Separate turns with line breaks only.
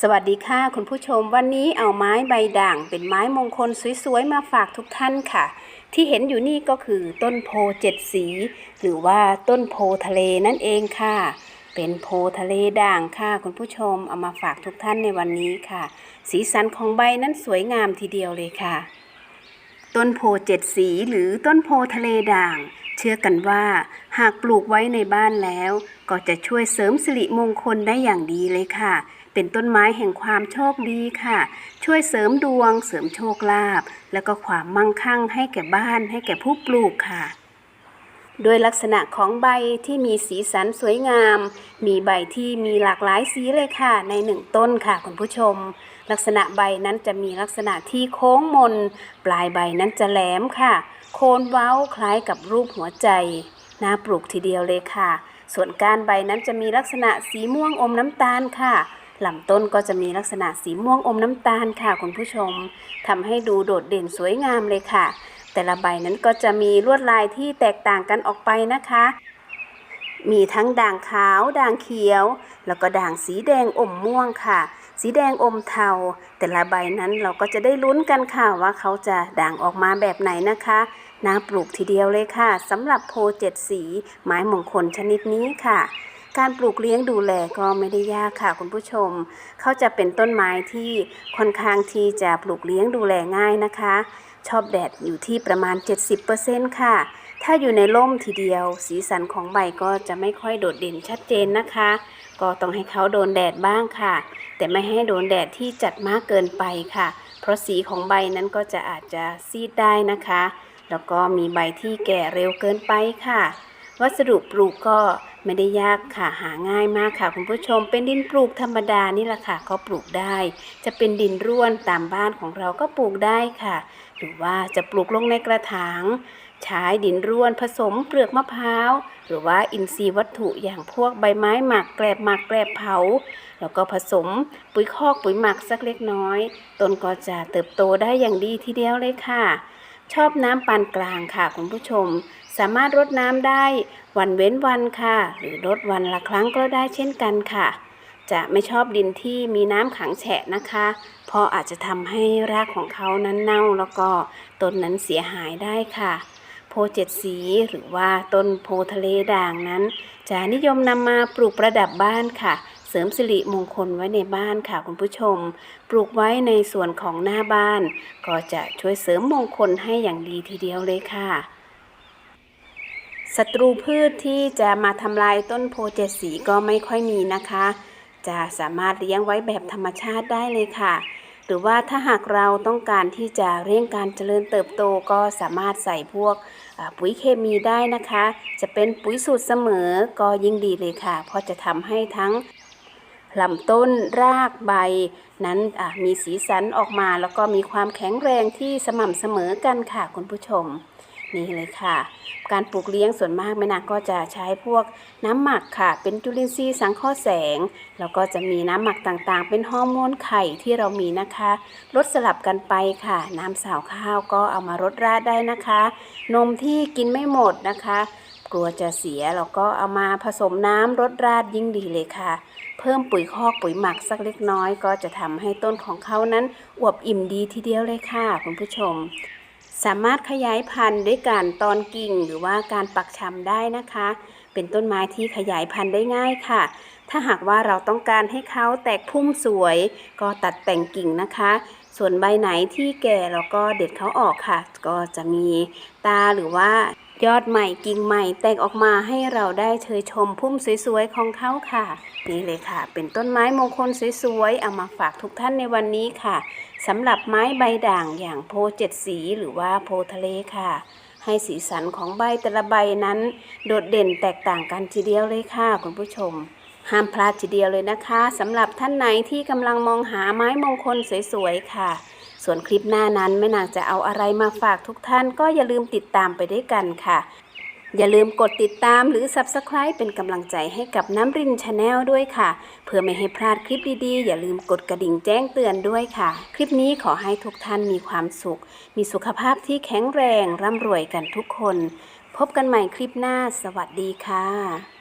สวัสดีค่ะ คุณผู้ชมวันนี้เอาไม้ใบด่าง เป็นไม้มงคลสวยๆ มาฝากทุกท่านค่ะ ที่เห็นอยู่นี่ก็คือต้นโพเจ็ดสี หรือว่าต้นโพทะเลนั่นเองค่ะ เป็นโพทะเลด่างค่ะ คุณผู้ชมเอามาฝากทุกท่านในวันนี้ค่ะ สีสันของใบนั้นสวยงามทีเดียวเลยค่ะ ต้นโพเจ็ดสีหรือต้นโพทะเลด่าง เชื่อกันว่าหากปลูกไว้ในบ้านแล้ว ก็จะช่วยเสริมสิริมงคลได้อย่างดีเลยค่ะ เป็นต้นไม้แห่งความโชคดีค่ะ ช่วยเสริมดวง เสริมโชคลาภ และก็ความมั่งคั่งให้แก่บ้านให้แก่ผู้ปลูกค่ะ โดยลักษณะของใบที่มีสีสันสวยงาม มีใบที่มีหลากหลายสีเลยค่ะ ในหนึ่งต้นค่ะคุณผู้ชม ลักษณะใบนั้นจะมีลักษณะที่โค้งมน ปลายใบนั้นจะแหลมค่ะ โคนเว้าคล้ายกับรูปหัวใจ น่าปลูกทีเดียวเลยค่ะ ส่วนก้านใบนั้นจะมีลักษณะสีม่วงอมน้ำตาลค่ะลำต้นก็จะมีลักษณะสีม่วงอมน้ำตาลค่ะคุณผู้ชมทำให้ดูโดดเด่นสวยงามเลยค่ะ แต่ละใบนั้นก็จะมีลวดลายที่แตกต่างกันออกไปนะคะ มีทั้งด่างขาว ด่างเขียว แล้วก็ด่างสีแดงอมม่วงค่ะ สีแดงอมเทา แต่ละใบนั้นเราก็จะได้ลุ้นกันค่ะว่าเขาจะด่างออกมาแบบไหนนะคะน่าปลูกทีเดียวเลยค่ะสำหรับโพเจ็ดสีไม้มงคลชนิดนี้ค่ะการปลูกเลี้ยงดูแลก็ไม่ได้ยากค่ะคุณผู้ชม เขาจะเป็นต้นไม้ที่ค่อนข้างที่จะปลูกเลี้ยงดูแลง่ายนะคะ ชอบแดดอยู่ที่ประมาณ 70%ค่ะ ถ้าอยู่ในร่มทีเดียว สีสันของใบก็จะไม่ค่อยโดดเด่นชัดเจนนะคะ ก็ต้องให้เขาโดนแดดบ้างค่ะ แต่ไม่ให้โดนแดดที่จัดมากเกินไปค่ะ เพราะสีของใบนั้นก็จะอาจจะซีดได้นะคะ แล้วก็มีใบที่แก่เร็วเกินไปค่ะ วัสดุปลูกก็ไม่ได้ยากค่ะหาง่ายมากค่ะ คุณผู้ชม เป็นดินปลูกธรรมดานี่แหละค่ะก็ปลูกได้ จะเป็นดินร่วนตามบ้านของเราก็ปลูกได้ค่ะ หรือว่าจะปลูกลงในกระถางใช้ดินร่วนผสมเปลือกมะพร้าว หรือว่าอินทรีย์วัตถุอย่างพวกใบไม้หมักแกลบหมักแกลบเผา แล้วก็ผสมปุ๋ยคอกปุ๋ยหมักสักเล็กน้อยต้นก็จะเติบโตได้อย่างดีทีเดียวเลยค่ะ ชอบน้ำปานกลางค่ะคุณผู้ชม สามารถรดน้ำได้วันเว้นวันค่ะ หรือรดวันละครั้งก็ได้เช่นกันค่ะ จะไม่ชอบดินที่มีน้ำขังแฉะนะคะ เพราะอาจจะทำให้รากของเขานั้นเน่าแล้วก็ต้นนั้นเสียหายได้ค่ะโพเจ็ดสีหรือว่าต้นโพทะเลด่างนั้น จะนิยมนำมาปลูกประดับบ้านค่ะ เสริมสิริมงคลไว้ในบ้านค่ะคุณผู้ชม ปลูกไว้ในส่วนของหน้าบ้าน ก็จะช่วยเสริมมงคลให้อย่างดีทีเดียวเลยค่ะ ศัตรูพืชที่จะมาทำลายต้นโพเจ็ดสีก็ไม่ค่อยมีนะคะ จะสามารถเลี้ยงไว้แบบธรรมชาติได้เลยค่ะ หรือว่าถ้าหากเราต้องการที่จะเร่งการเจริญเติบโตก็สามารถใส่พวกปุ๋ยเคมีได้นะคะ จะเป็นปุ๋ยสูตรเสมอก็ยิ่งดีเลยค่ะ เพราะจะทำให้ทั้งลำต้นรากใบนั้นมีสีสันออกมาแล้วก็มีความแข็งแรงที่สม่ำเสมอกันค่ะคุณผู้ชม นี่เลยค่ะ การปลูกเลี้ยงส่วนมากแม่นางก็จะใช้พวกน้ำหมักค่ะ เป็นจุลินทรีย์สังเคราะห์แสง แล้วก็จะมีน้ำหมักต่างๆ เป็นฮอร์โมนไข่ที่เรามีนะคะลดสลับกันไปค่ะ น้ำสาวข้าวก็เอามารดราดได้นะคะ นมที่กินไม่หมดนะคะ กลัวจะเสียเราก็เอามาผสมน้ำรดราดยิ่งดีเลยค่ะเพิ่มปุ๋ยคอกปุ๋ยหมักสักเล็กน้อย ก็จะทำให้ต้นของเขานั้นอวบอิ่มดีทีเดียวเลยค่ะคุณผู้ชม สามารถขยายพันธุ์ด้วยการตอนกิ่งหรือว่าการปักชำได้นะคะ เป็นต้นไม้ที่ขยายพันธุ์ได้ง่ายค่ะ ถ้าหากว่าเราต้องการให้เขาแตกพุ่มสวย ก็ตัดแต่งกิ่งนะคะ ส่วนใบไหนที่แก่เราก็เด็ดเขาออกค่ะ ก็จะมีตาหรือว่า ยอดใหม่กิ่งใหม่แตกออกมาให้เราได้เชยชมพุ่มสวยๆของเขาค่ะ นี่เลยค่ะ เป็นต้นไม้มงคลสวยๆเอามาฝากทุกท่านในวันนี้ค่ะสำหรับไม้ใบด่างอย่างโพเจ็ดสีหรือว่าโพทะเลค่ะ ให้สีสันของใบแต่ละใบนั้น โดดเด่นแตกต่างกันทีเดียวเลยค่ะคุณผู้ชมห้ามพลาดทีเดียวเลยนะคะสำหรับท่านไหนที่กำลังมองหาไม้มงคลสวยๆค่ะ ส่วนคลิปหน้านั้นแม่นางจะเอาอะไรมาฝากทุกท่านก็อย่าลืมติดตามไปด้วยกันค่ะ อย่าลืมกดติดตามหรือ Subscribe เป็นกำลังใจให้กับน้ำรินชาแนลด้วยค่ะ เพื่อไม่ให้พลาดคลิปดีๆ อย่าลืมกดกระดิ่งแจ้งเตือนด้วยค่ะ คลิปนี้ขอให้ทุกท่านมีความสุข มีสุขภาพที่แข็งแรงร่ำรวยกันทุกคน พบกันใหม่คลิปหน้า สวัสดีค่ะ